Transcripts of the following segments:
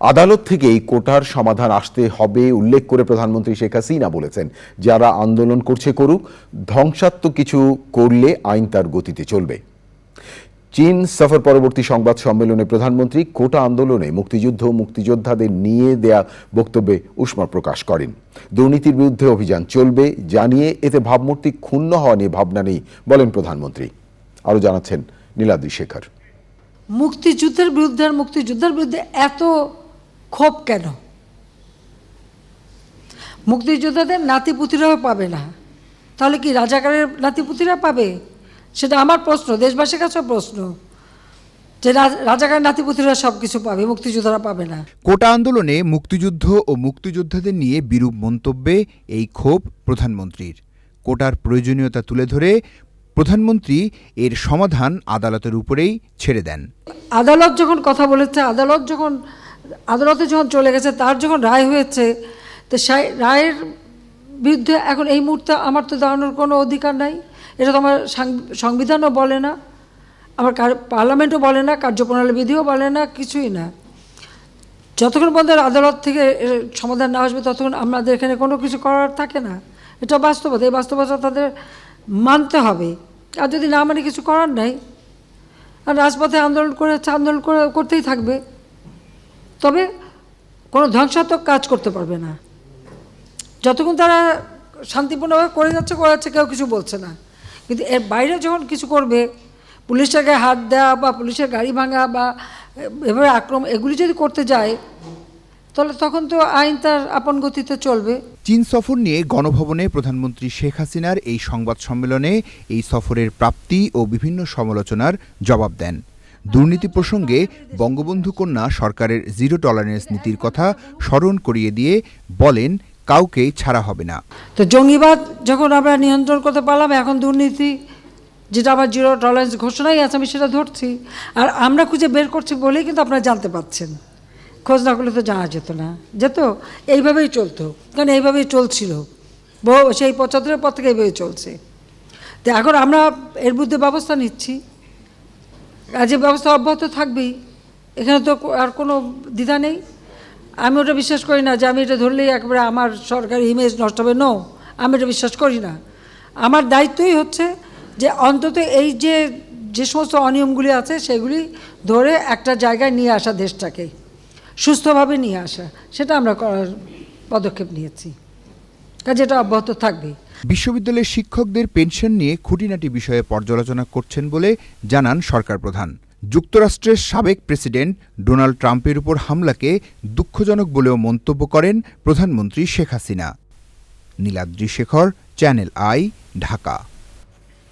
আদালত থেকেই কোটার সমাধান আসতে হবে, উল্লেখ করে প্রধানমন্ত্রী শেখ হাসিনা বলেছেন। যারা আন্দোলন করছে করুক, ধ্বংসাত্মক কিছু করলে আইন তার গতিতে চলবে। চীন সফর পরবর্তী সংবাদ সম্মেলনে প্রধানমন্ত্রী কোটা আন্দোলনে মুক্তিযুদ্ধ মুক্তিযোদ্ধাদের নিয়ে দেয়া বক্তব্যে উষ্মা প্রকাশ করেন। দুর্নীতির বিরুদ্ধে অভিযান চলবে, জানিয়ে এতে ভাবমূর্তি ক্ষুণ্ণ হওয়া নিয়ে ভাবনা নেই বলেন প্রধানমন্ত্রী। আরও জানাচ্ছেন নীলাদ্রি শেখর। মুক্তিযুদ্ধের বিরুদ্ধে আর মুক্তিযুদ্ধের বিরুদ্ধে এত ক্ষোভ কেন? মুক্তিযোদ্ধাদের নাতিপুতিরাও পাবে না। তাহলে কি রাজাকারের নাতিপুতিরা পাবে? সেটা আমার প্রশ্ন দেশবাসীর কাছে প্রশ্ন। যে রাজ- রাজাকারের নাতিপুতিরা সব কিছু পাবে মুক্তিযোদ্ধারা পাবে না। কোটা আন্দোলনে মুক্তিযুদ্ধ ও মুক্তিযোদ্ধাদের নিয়ে বিরূপ মন্তব্যে এই ক্ষোভ প্রধানমন্ত্রীর। কোটার প্রয়োজনীয়তা তুলে ধরে প্রধানমন্ত্রী এর সমাধান আদালতের উপরেই ছেড়ে দেন। আদালত যখন কথা বলেছে আদালত যখন আদালতে যখন চলে গেছে, তার যখন রায় হয়েছে, তো সেই রায়ের বিরুদ্ধে এখন এই মুহূর্তে আমার তো দাঁড়ানোর কোনো অধিকার নাই। এটা তো আমার সংবিধানও বলে না, আমার কার- পার্লামেন্টও বলে না, কার্যপ্রণালী বিধিও বলে না, কিছুই না। যতক্ষণ পর্যন্ত আদালত থেকে সমাধান না আসবে, ততক্ষণ আমাদের এখানে কোনো কিছু করার থাকে না। এটা বাস্তবতা, এই বাস্তবতা তাদের মানতে হবে। আর যদি না মানে কিছু করার নাই, আর রাজপথে আন্দোলন করে আন্দোলন করে, করতেই থাকবে। তবে কোনো ধ্বংসাত্মক কাজ করতে পারবে না। যতক্ষণ তারা শান্তিপূর্ণভাবে করে যাচ্ছে করে যাচ্ছে, কেউ কিছু বলছে না। কিন্তু এর বাইরে যখন কিছু করবে, পুলিশের গায়ে হাত দেওয়া বা পুলিশের গাড়ি ভাঙা বা এভাবে আক্রমণ, এগুলি যদি করতে যায়, তাহলে তখন তো আইন তার আপন গতিতে চলবে। চীন সফর নিয়ে গণভবনে প্রধানমন্ত্রী শেখ হাসিনার এই সংবাদ সম্মেলনে এই সফরের প্রাপ্তি ও বিভিন্ন সমালোচনার জবাব দেন। দুর্নীতি প্রসঙ্গে বঙ্গবন্ধু কন্যা সরকারের জিরো টলারেন্স নীতির কথা স্মরণ করিয়ে দিয়ে বলেন কাউকেই ছাড়া হবে না। তো জঙ্গিবাদ যখন আমরা নিয়ন্ত্রণ করতে পারলাম, এখন দুর্নীতি যেটা আমার জিরো টলারেন্স ঘোষণাই আছে, আমি সেটা ধরছি। আর আমরা খুঁজে বের করছি বলেই কিন্তু আপনারা জানতে পাচ্ছেন। খোঁজ না করলে তো জানা যেত না। যেত, এইভাবেই চলতো। কারণ এইভাবেই চলছিল। সেই পঁচাত্তরের পর থেকে এইভাবেই চলছে। তো এখন আমরা এর বিরুদ্ধে ব্যবস্থা নিচ্ছি। যে ব্যবস্থা অব্যাহত থাকবেই। এখানে তো আর কোনো দ্বিধা নেই। আমি ওটা বিশ্বাস করি না যে আমি এটা ধরলেই একবারে আমার সরকারি ইমেজ নষ্ট হবে। নো আমি এটা বিশ্বাস করি না। আমার দায়িত্বই হচ্ছে যে অন্তত এই যে যে সমস্ত অনিয়মগুলি আছে সেগুলি ধরে একটা জায়গায় নিয়ে আসা দেশটাকে। সুস্থভাবে নিয়ে আসা। সেটা আমরা করার পদক্ষেপ নিয়েছি। কাজে এটা অব্যাহত থাকবেই। বিশ্ববিদ্যালয়ের শিক্ষকদের পেনশন নিয়ে খুঁটিনাটি বিষয়ে পর্যালোচনা করছেন বলে জানান সরকার প্রধান। যুক্তরাষ্ট্রের সাবেক প্রেসিডেন্ট ডোনাল্ড ট্রাম্পের উপর হামলাকে দুঃখজনক বলেও মন্তব্য করেন প্রধানমন্ত্রী Sheikh Hasina. Niladri Shekhar, channel I, Dhaka.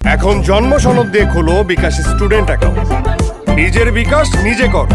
এখন জন্ম সনদ দিয়ে খোলো বিকাশ স্টুডেন্ট অ্যাকাউন্ট। নিজের বিকাশ নিজে কর।